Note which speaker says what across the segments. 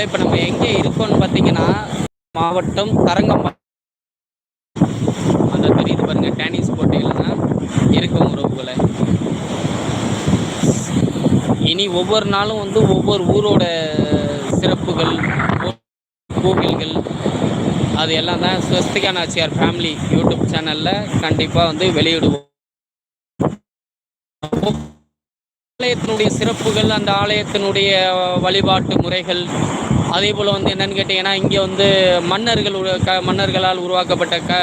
Speaker 1: உறவுகளை இப்போ நம்ம எங்கே இருக்கோம்னு பார்த்தீங்கன்னா மாவட்டம் தரங்கம் அந்த தெரியுது பாருங்க டேனிஸ் போட்டியில் தான் இருக்கும் உறவுகளை. இனி ஒவ்வொரு நாளும் வந்து ஒவ்வொரு ஊரோட சிறப்புகள் கோவில்கள் அது எல்லாம் தான் ஸ்வஸ்திகா நாச்சியார் ஃபேமிலி யூடியூப் சேனலில் கண்டிப்பாக வந்து வெளியிடுவோம். ஆலயத்தினுடைய சிறப்புகள் அந்த ஆலயத்தினுடைய வழிபாட்டு முறைகள் அதே போல் வந்து என்னன்னு கேட்டிங்கன்னா இங்கே வந்து மன்னர்கள் க மன்னர்களால் உருவாக்கப்பட்ட க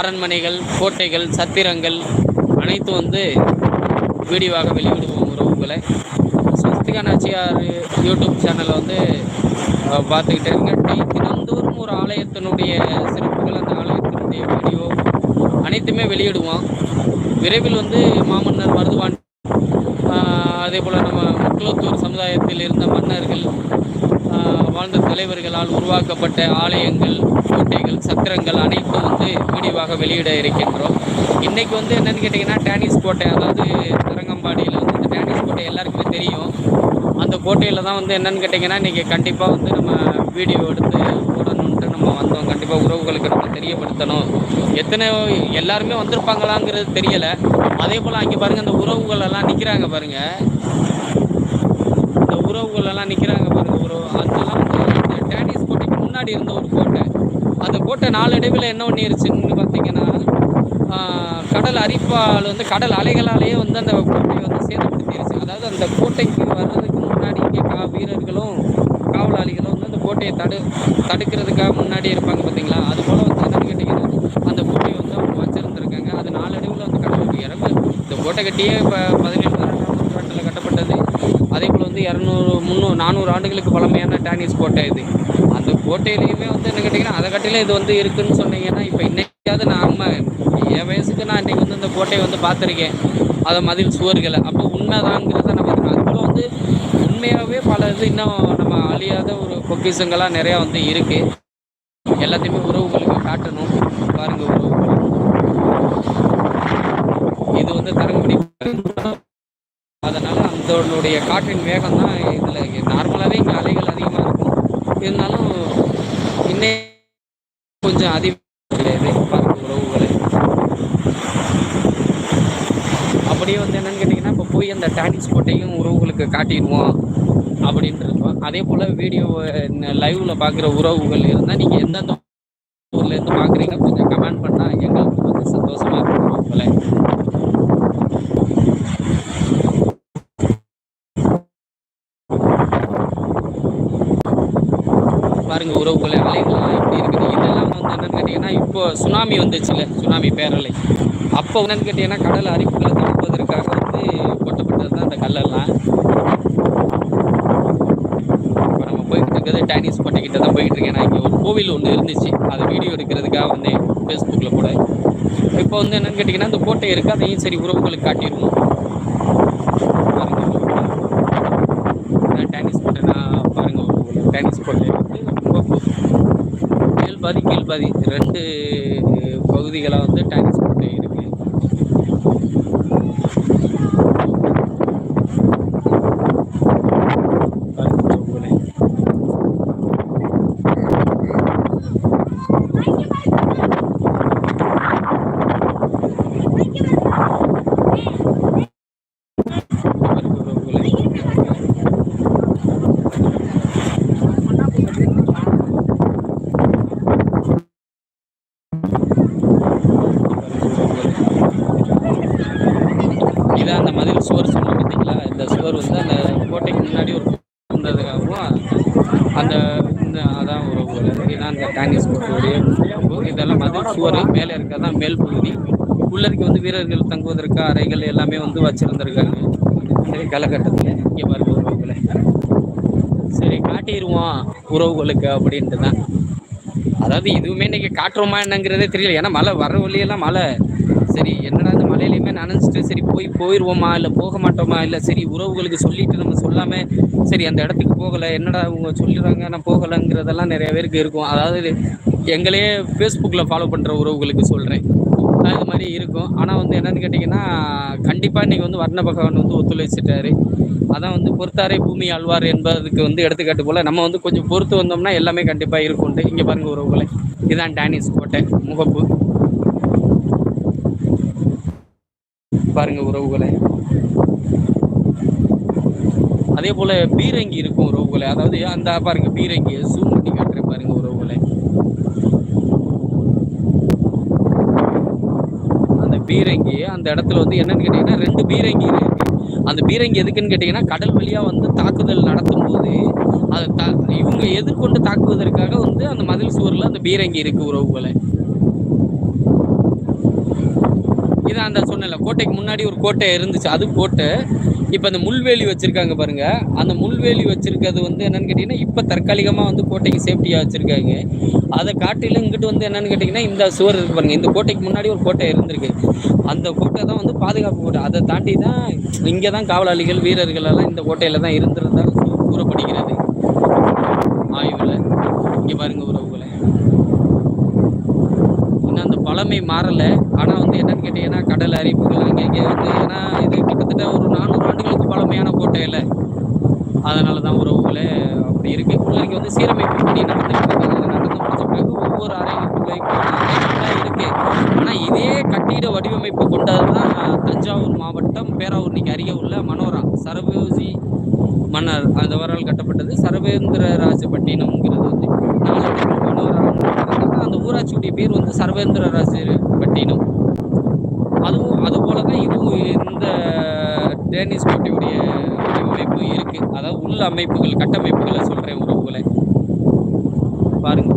Speaker 1: அரண்மனைகள் கோட்டைகள் சத்திரங்கள் அனைத்தும் வந்து வீடியோவாக வெளியிடுவோம் உறவுகளை ஸ்வஸ்திகா நாச்சியார் யூடியூப் சேனலை வந்து பார்த்துக்கிட்டே இருங்க. டெய் தினந்தோறும் ஒரு ஆலயத்தினுடைய சிறப்புகள் அந்த ஆலயத்தினுடைய வீடியோ அனைத்துமே வெளியிடுவோம். விரைவில் வந்து மாமன்னர் மருதுவான் அதே போல் நம்ம முக்குளத்தூர் சமுதாயத்தில் இருந்த மன்னர்கள் வாழ்ந்த தலைவர்களால் உருவாக்கப்பட்ட ஆலயங்கள் கோட்டைகள் சத்திரங்கள் அனைத்தும் வந்து வீடியோவாக வெளியிட இருக்கின்றோம். இன்றைக்கி வந்து என்னென்னு கேட்டிங்கன்னா டேனிஸ் கோட்டை அதாவது தரங்கம்பாடியில் வந்து இந்த டேனிஸ் கோட்டை எல்லாருக்குமே தெரியும். அந்த கோட்டையில் தான் வந்து என்னென்னு கேட்டிங்கன்னா இன்றைக்கி கண்டிப்பாக வந்து நம்ம வீடியோ எடுத்து போடணுன்ட்டு நம்ம வந்தோம். கண்டிப்பாக உறவுகளுக்கு நம்ம தெரியப்படுத்தணும். எத்தனை எல்லாருமே வந்திருப்பாங்களாங்கிறது தெரியலை. அதே போல் அங்கே பாருங்கள் அந்த உறவுகள் எல்லாம் நிற்கிறாங்க பாருங்கள் உறவுகளெல்லாம் உறவுகள் எல்லாம் நிற்கிறாங்க பாருங்க உறவு அதெல்லாம் டேனிஸ் கோட்டைக்கு முன்னாடி இருந்த ஒரு கோட்டை அந்த கோட்டை நாளடைவில் என்ன பண்ணிருச்சுன்னு பார்த்தீங்கன்னா கடல் அரிப்பால் வந்து கடல் அலைகளாலேயே வந்து அந்த கோட்டையை வந்து சேதப்படுத்திடுச்சு அதாவது அந்த கோட்டைக்கு வர்றதுக்கு முன்னாடி இங்கே கா வீரர்களும் காவலாளிகளும் வந்து அந்த கோட்டையை தடு தடுக்கிறதுக்காக முன்னாடி இருப்பாங்க பார்த்தீங்களா அது போல் வந்து என்னன்னு கேட்டிங்கன்னா அந்த கோட்டையை வந்து அவங்க வச்சிருந்துருக்காங்க. அது நாளடைவில் வந்து கடலுக்கு இறங்கு இந்த கோட்டை கட்டியே இப்போ பதினெட்டு நூற்றாண்டில் கட்டப்பட்டது அதே போல் வந்து இரநூறு முந்நூறு நானூறு ஆண்டுகளுக்கு பழமையான டேனிஸ் கோட்டை இது. அந்த கோட்டையிலையுமே வந்து என்ன கேட்டிங்கன்னா அதை கட்டில இது வந்து இருக்குன்னு சொன்னீங்கன்னா இப்போ இன்னைக்காவது நாம என் வயசுக்கு நான் இன்னைக்கு வந்து இந்த கோட்டையை வந்து பார்த்துருக்கேன். அதை மதில் சுவர்களை. அப்போ உண்மைதாங்கிறத நம்ம அதுக்குள்ள வந்து உண்மையாகவே பல இது இன்னும் நம்ம அழியாத ஒரு பொக்கிஷங்களாக நிறையா வந்து இருக்குது எல்லாத்தையுமே உறவுகளுக்கு காட்டணும். பாருங்கள் உறவுகள் இது வந்து தரங்குடி காற்றின் வேகம் தான் இதில் நார்மலாகவே இங்கே அலைகள் அதிகமாக இருக்கும். இருந்தாலும் இன்னும் கொஞ்சம் அதிகம் கிடையாது உறவுகளை. அப்படியே வந்து என்னன்னு கேட்டிங்கன்னா இப்போ போய் அந்த டானிஸ் கோட்டையும் உறவுகளுக்கு காட்டிடுவோம் அப்படின்ட்டு இருக்கோம் அதே போல் வீடியோ லைவில் பார்க்குற உறவுகள் இருந்தால் நீங்கள் எந்தெந்த ஊர்லேருந்து பார்க்குறீங்க கொஞ்சம் கமெண்ட் பண்ணால் எங்களுக்கு கொஞ்சம் சந்தோஷமாக இருக்கும் உறவுகளை பாருங்க உறவுகளை அலைகள்லாம் எப்படி இருக்குது இதெல்லாம் வந்து என்னன்னு கேட்டிங்கன்னா இப்போ சுனாமி வந்துச்சுல்ல சுனாமி பேரலை. அப்போ என்னன்னு கேட்டிங்கன்னா கடல் அரிப்புகளை தடுப்பதற்காக வந்து கொட்டப்பட்டது தான் அந்த கல்லெல்லாம். இப்போ நம்ம போயிட்டு இருக்கிறது டைனிஸ் கோட்டை தான் போயிட்டு இருக்கேன். நான் இங்கே ஒரு கோவில் ஒன்று இருந்துச்சு. அதை வீடியோ எடுக்கிறதுக்காக வந்து ஃபேஸ்புக்கில் கூட. இப்போ வந்து என்னென்னு கேட்டிங்கன்னா அந்த கோட்டை இருக்குது அதையும் சரி உறவுகளுக்கு காட்டிடுவோம் பாருங்க உறவுகளே. நான் டேனிஸ் கோட்டை நான் பாருங்க உறவுகளே. டேனிஸ் கோட்டை வந்து ரொம்ப மேல் பாதி கீழ் பாதி ரெண்டு பகுதிகளாக வந்து டேங்க்ஸ் கோட்டை இருக்கு பாருங்க உறவுகளே. பாருங்க உறவுகளே. இதான் அந்த மதில் சுவர் சொன்னோம் பார்த்தீங்களா இந்த சுவர் வந்து அந்த கோட்டைக்கு முன்னாடி ஒரு இருந்ததுக்காகவும் அந்த இந்த அதான் உறவுகள் இதுதான் அந்த டானிஸ் கோட்டையுடைய உறவு. இதெல்லாம் மேலே சுவர் மேலே மேல் பகுதி. உள்ளருக்கு வந்து வீரர்கள் தங்குவதற்கு அறைகள் எல்லாமே வந்து வச்சிருந்திருக்காங்க. இந்த காலகட்டத்தில். இங்கே பாருங்க உறவுகளை. சரி காட்டிடுவோம் உறவுகளுக்கு அப்படின்ட்டு தான் அதாவது இதுவுமே இன்னைக்கு காட்டுறோமா என்னங்கிறதே தெரியல. ஏன்னா மழை வர வழியெல்லாம் மழை. சரி என்னடா இந்த மலையிலையுமே நனைஞ்சிட்டு சரி போய் போயிடுவோமா இல்லை போக மாட்டோமா? இல்லை சரி உறவுகளுக்கு சொல்லிட்டு நம்ம சொல்லாமல் சரி அந்த இடத்துக்கு போகலை என்னடா அவங்க சொல்லிடுறாங்க நான் போகலைங்கிறதெல்லாம் நிறைய பேருக்கு இருக்கும். அதாவது எங்களையே ஃபேஸ்புக்கில் ஃபாலோ பண்ணுற உறவுகளுக்கு சொல்கிறேன் அது மாதிரி இருக்கும். ஆனால் வந்து என்னன்னு கேட்டிங்கன்னா கண்டிப்பாக இன்றைக்கி வந்து வர்ண பகவான் வந்து ஒத்துழைச்சிட்டாரு. அதான் வந்து பொறுத்தாரே பூமி ஆழ்வார் என்பதுக்கு வந்து எடுத்துக்காட்டு போல் நம்ம வந்து கொஞ்சம் பொறுத்து வந்தோம்னா எல்லாமே கண்டிப்பாக இருக்கும்ட்டு. இங்கே பாருங்க உறவுகளை. இதுதான் டேனிஸ் கோட்டை முகப்பு. பாருங்க உறவுகளை. அதே போல் பீரங்கி இருக்கும் உறவுகளை. அதாவது அந்த பாருங்க பீரங்கி ஜூம் பண்ணி காட்டுறேன் பாருங்க உறவுகளை. அந்த பீரங்கி அந்த இடத்துல வந்து என்னன்னு கேட்டிங்கன்னா ரெண்டு பீரங்கி இருக்கு. அந்த பீரங்கி எதுக்குன்னு கேட்டிங்கன்னா கடல் வழியாக வந்து தாக்குதல் நடத்தும் போது அதை தா இவங்க எதிர்கொண்டு தாக்குவதற்காக வந்து அந்த மதில் சுவரில் அந்த பீரங்கி இருக்கு உறவுகளை. இதான் அந்த சொன்னல கோட்டைக்கு முன்னாடி ஒரு கோட்டை இருந்துச்சு. அது கோட்டை. இப்போ அந்த முள்வேலி வச்சிருக்காங்க பாருங்க. அந்த முள்வேலி வச்சிருக்கிறது வந்து என்னன்னு கேட்டிங்கன்னா இப்போ தற்காலிகமாக வந்து கோட்டைக்கு சேஃப்டியாக வச்சிருக்காங்க. அதை காட்டிலும் இங்கிட்டு வந்து என்னன்னு கேட்டிங்கன்னா இந்த சுவர் இருக்கு பாருங்க. இந்த கோட்டைக்கு முன்னாடி ஒரு கோட்டை இருந்திருக்கு. அந்த கோட்டை தான் வந்து பாதுகாப்பு கோட்டை. அதை தாண்டி தான் இங்கே தான் காவலாளிகள் வீரர்கள் எல்லாம் இந்த கோட்டையில் தான் இருந்திருந்தாலும் கூறப்படுகிறது. ஆய்வில். இங்கே பாருங்க உறவுகளை மாறலை. ஆனால் வந்து என்னன்னு கேட்டிங்கன்னா கடல் அரிப்புகள் அங்கே இங்கே வந்து ஏன்னா இது கிட்டத்தட்ட ஒரு நானூறு ஆண்டுகளுக்கு பழமையான கோட்டை இல்லை அதனால தான் உறவுகளே அப்படி இருக்கு. பிள்ளைக்கு வந்து சீரமைப்பு பணி நடந்துட்டு நடந்து முடிச்ச பிறகு ஒவ்வொரு அறைகளுக்குள்ளேயும் இருக்கு. ஆனால் இதே கட்டிட வடிவமைப்பு கொண்டது தான் தஞ்சாவூர் மாவட்டம் பேராவூர்னிக்கு அருகே உள்ள மனோரா சரபோஜி மன்னர். அதவரால் கட்டப்பட்டது சரவேந்திர ராஜபட்டினம்ங்கிறது வந்து. நாளடைவில் மனோரா ஊராட்சியுடைய பேர் வந்து சர்வேந்திரராஜப்பட்டினம். அதுவும் அதுபோல தான் இதுவும் இந்த டேனிஸ் கோட்டையுடைய அமைப்பு இருக்குது அதாவது உள்ள அமைப்புகள் கட்டமைப்புகளை சொல்கிறேன் உறவுகளை பாருங்க.